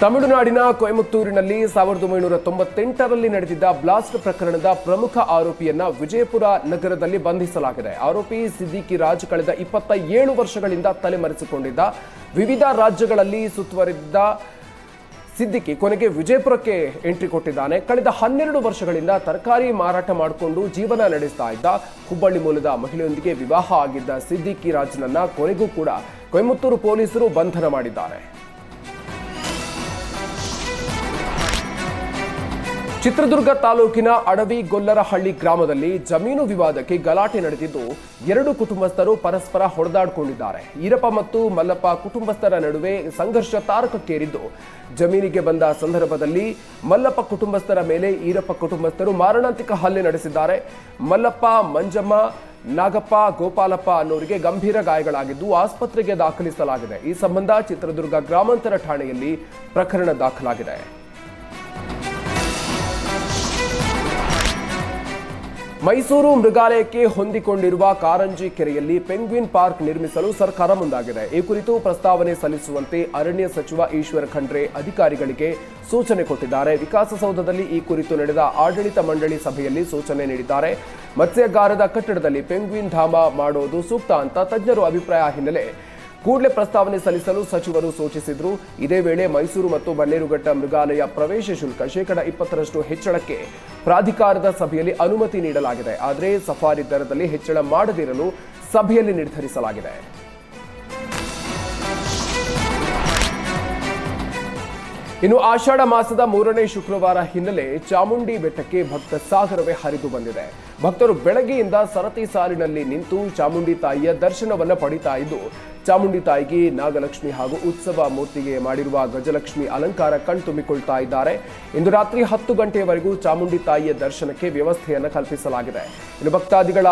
ತಮಿಳುನಾಡಿನ ಕೊಯಮತ್ತೂರಿನಲ್ಲಿ ಸಾವಿರದ ಒಂಬೈನೂರ ತೊಂಬತ್ತೆಂಟರಲ್ಲಿ ನಡೆದಿದ್ದ ಬ್ಲಾಸ್ಟ್ ಪ್ರಕರಣದ ಪ್ರಮುಖ ಆರೋಪಿಯನ್ನ ವಿಜಯಪುರ ನಗರದಲ್ಲಿ ಬಂಧಿಸಲಾಗಿದೆ. ಆರೋಪಿ ಸಿದ್ದಿಕಿ ರಾಜ್ ಕಳೆದ ಇಪ್ಪತ್ತ ಏಳು ವರ್ಷಗಳಿಂದ ತಲೆಮರೆಸಿಕೊಂಡಿದ್ದ. ವಿವಿಧ ರಾಜ್ಯಗಳಲ್ಲಿ ಸುತ್ತುವರಿದ್ದ ಸಿದ್ದಿಕಿ ಕೊನೆಗೆ ವಿಜಯಪುರಕ್ಕೆ ಎಂಟ್ರಿ ಕೊಟ್ಟಿದ್ದಾನೆ. ಕಳೆದ ಹನ್ನೆರಡು ವರ್ಷಗಳಿಂದ ತರಕಾರಿ ಮಾರಾಟ ಮಾಡಿಕೊಂಡು ಜೀವನ ನಡೆಸ್ತಾ ಇದ್ದ ಹುಬ್ಬಳ್ಳಿ ಮೂಲದ ಮಹಿಳೆಯೊಂದಿಗೆ ವಿವಾಹ ಆಗಿದ್ದ ಸಿದ್ದಿಕಿ ರಾಜ್ನನ್ನ ಕೊನೆಗೂ ಕೂಡ ಕೊಯಮತ್ತೂರು ಪೊಲೀಸರು ಬಂಧನ ಮಾಡಿದ್ದಾರೆ. ಚಿತ್ರದುರ್ಗ ತಾಲೂಕಿನ ಅಡವಿ ಗೊಲ್ಲರಹಳ್ಳಿ ಗ್ರಾಮದಲ್ಲಿ ಜಮೀನು ವಿವಾದಕ್ಕೆ ಗಲಾಟೆ ನಡೆದಿದ್ದು ಎರಡು ಕುಟುಂಬಸ್ಥರು ಪರಸ್ಪರ ಹೊಡೆದಾಡಿಕೊಂಡಿದ್ದಾರೆ. ಈರಪ್ಪ ಮತ್ತು ಮಲ್ಲಪ್ಪ ಕುಟುಂಬಸ್ಥರ ನಡುವೆ ಸಂಘರ್ಷ ತಾರಕಕ್ಕೇರಿದ್ದು. ಜಮೀನಿಗೆ ಬಂದ ಸಂದರ್ಭದಲ್ಲಿ ಮಲ್ಲಪ್ಪ ಕುಟುಂಬಸ್ಥರ ಮೇಲೆ ಈರಪ್ಪ ಕುಟುಂಬಸ್ಥರು ಮಾರಣಾಂತಿಕ ಹಲ್ಲೆ ನಡೆಸಿದ್ದಾರೆ. ಮಲ್ಲಪ್ಪ, ಮಂಜಮ್ಮ, ನಾಗಪ್ಪ, ಗೋಪಾಲಪ್ಪ ಅನ್ನೋರಿಗೆ ಗಂಭೀರ ಗಾಯಗಳಾಗಿದ್ದು ಆಸ್ಪತ್ರೆಗೆ ದಾಖಲಿಸಲಾಗಿದೆ. ಈ ಸಂಬಂಧ ಚಿತ್ರದುರ್ಗ ಗ್ರಾಮಾಂತರ ಠಾಣೆಯಲ್ಲಿ ಪ್ರಕರಣ ದಾಖಲಾಗಿದೆ. ಮೈಸೂರು ಮೃಗಾಲಯಕ್ಕೆ ಹೊಂದಿಕೊಂಡಿರುವ ಕಾರಂಜಿ ಕೆರೆಯಲ್ಲಿ ಪೆಂಗ್ವಿನ್ ಪಾರ್ಕ್ ನಿರ್ಮಿಸಲು ಸರ್ಕಾರ ಮುಂದಾಗಿದೆ. ಈ ಕುರಿತು ಪ್ರಸ್ತಾವನೆ ಸಲ್ಲಿಸುವಂತೆ ಅರಣ್ಯ ಸಚಿವ ಈಶ್ವರ ಖಂಡ್ರೆ ಅಧಿಕಾರಿಗಳಿಗೆ ಸೂಚನೆ ಕೊಟ್ಟಿದ್ದಾರೆ. ವಿಕಾಸಸೌಧದಲ್ಲಿ ಈ ಕುರಿತು ನಡೆದ ಆಡಳಿತ ಮಂಡಳಿ ಸಭೆಯಲ್ಲಿ ಸೂಚನೆ ನೀಡಿದ್ದಾರೆ. ಮತ್ಸ್ಯಗಾರದ ಕಟ್ಟಡದಲ್ಲಿ ಪೆಂಗ್ವಿನ್ ಧಾಮ ಮಾಡೋದು ಸೂಕ್ತ ಅಂತ ತಜ್ಞರು ಅಭಿಪ್ರಾಯ ಹಿನ್ನೆಲೆ ಕೂಡಲೇ ಪ್ರಸ್ತಾವನೆ ಸಲ್ಲಿಸಲು ಸಚಿವರು ಸೂಚಿಸಿದ್ರು. ಇದೇ ವೇಳೆ ಮೈಸೂರು ಮತ್ತು ಬನ್ನೇರುಘಟ್ಟ ಮೃಗಾಲಯ ಪ್ರವೇಶ ಶುಲ್ಕ ಶೇಕಡ ಇಪ್ಪತ್ತರಷ್ಟು ಹೆಚ್ಚಳಕ್ಕೆ ಪ್ರಾಧಿಕಾರದ ಸಭೆಯಲ್ಲಿ ಅನುಮತಿ ನೀಡಲಾಗಿದೆ. ಆದರೆ ಸಫಾರಿ ದರದಲ್ಲಿ ಹೆಚ್ಚಳ ಮಾಡದಿರಲು ಸಭೆಯಲ್ಲಿ ನಿರ್ಧರಿಸಲಾಗಿದೆ. ಇನ್ನು ಆಷಾಢ ಮಾಸದ ಮೂರನೇ ಶುಕ್ರವಾರ ಹಿನ್ನೆಲೆ ಚಾಮುಂಡಿ ಬೆಟ್ಟಕ್ಕೆ ಭಕ್ತ ಸಾಗರವೇ ಹರಿದು ಬಂದಿದೆ. ಭಕ್ತರು ಬೆಳಗ್ಗೆಯಿಂದ ಸರತಿ ಸಾಲಿನಲ್ಲಿ ನಿಂತು ಚಾಮುಂಡಿ ತಾಯಿಯ ದರ್ಶನವನ್ನು ಪಡಿತಾ ಇದ್ದು, ಚಾಮುಂಡಿ ತಾಯಿಗೆ ನಾಗಲಕ್ಷ್ಮಿ ಹಾಗೂ ಉತ್ಸವ ಮೂರ್ತಿಗೆ ಮಾಡಿರುವ ಗಜಲಕ್ಷ್ಮಿ ಅಲಂಕಾರ ಕಣ್ತುಂಬಿಕೊಳ್ತಾ ಇದ್ದಾರೆ. ಇಂದು ರಾತ್ರಿ ಹತ್ತು ಗಂಟೆಯವರೆಗೂ ಚಾಮುಂಡಿ ತಾಯಿಯ ದರ್ಶನಕ್ಕೆ ವ್ಯವಸ್ಥೆಯನ್ನು ಕಲ್ಪಿಸಲಾಗಿದೆ. ಇನ್ನು ಭಕ್ತಾದಿಗಳ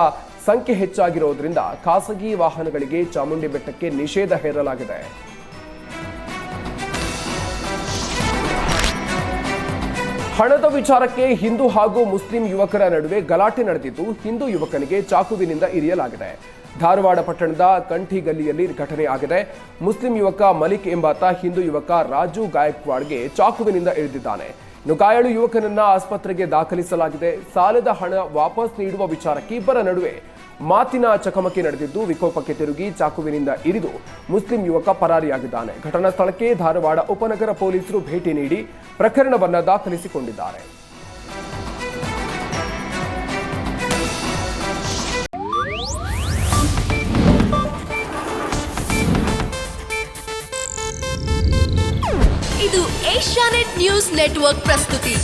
ಸಂಖ್ಯೆ ಹೆಚ್ಚಾಗಿರುವುದರಿಂದ ಖಾಸಗಿ ವಾಹನಗಳಿಗೆ ಚಾಮುಂಡಿ ಬೆಟ್ಟಕ್ಕೆ ನಿಷೇಧ ಹೇರಲಾಗಿದೆ. ಹಣದ ವಿಚಾರಕ್ಕೆ ಹಿಂದೂ ಹಾಗೂ ಮುಸ್ಲಿಂ ಯುವಕರ ನಡುವೆ ಗಲಾಟೆ ನಡೆದಿದ್ದು ಹಿಂದೂ ಯುವಕನಿಗೆ ಚಾಕುವಿನಿಂದ ಇರಿಯಲಾಗಿದೆ. ಧಾರವಾಡ ಪಟ್ಟಣದ ಕಂಠಿ ಗಲ್ಲಿಯಲ್ಲಿ ಘಟನೆ ಆಗಿದೆ. ಮುಸ್ಲಿಂ ಯುವಕ ಮಲಿಕ್ ಎಂಬಾತ ಹಿಂದೂ ಯುವಕ ರಾಜು ಗಾಯಕ್ವಾಡ್ಗೆ ಚಾಕುವಿನಿಂದ ಇಳಿದಿದ್ದಾನೆ ಇನ್ನು ಗಾಯಾಳು ಯುವಕನನ್ನ ಆಸ್ಪತ್ರೆಗೆ ದಾಖಲಿಸಲಾಗಿದೆ. ಸಾಲದ ಹಣ ವಾಪಸ್ ನೀಡುವ ವಿಚಾರಕ್ಕೆ ಇಬ್ಬರ ನಡುವೆ ಮಾತಿನ ಚಕಮಕಿ ನಡೆದಿದ್ದು ವಿಕೋಪಕ್ಕೆ ತಿರುಗಿ ಚಾಕುವಿನಿಂದ ಇರಿದು ಮುಸ್ಲಿಂ ಯುವಕ ಪರಾರಿಯಾಗಿದ್ದಾನೆ. ಘಟನಾ ಸ್ಥಳಕ್ಕೆ ಧಾರವಾಡ ಉಪನಗರ ಪೊಲೀಸರು ಭೇಟಿ ನೀಡಿ ಪ್ರಕರಣವನ್ನು ದಾಖಲಿಸಿಕೊಂಡಿದ್ದಾರೆ. ಇದು ಏಷ್ಯಾನೆಟ್ ನ್ಯೂಸ್ ನೆಟ್ವರ್ಕ್ ಪ್ರಸ್ತುತಿ.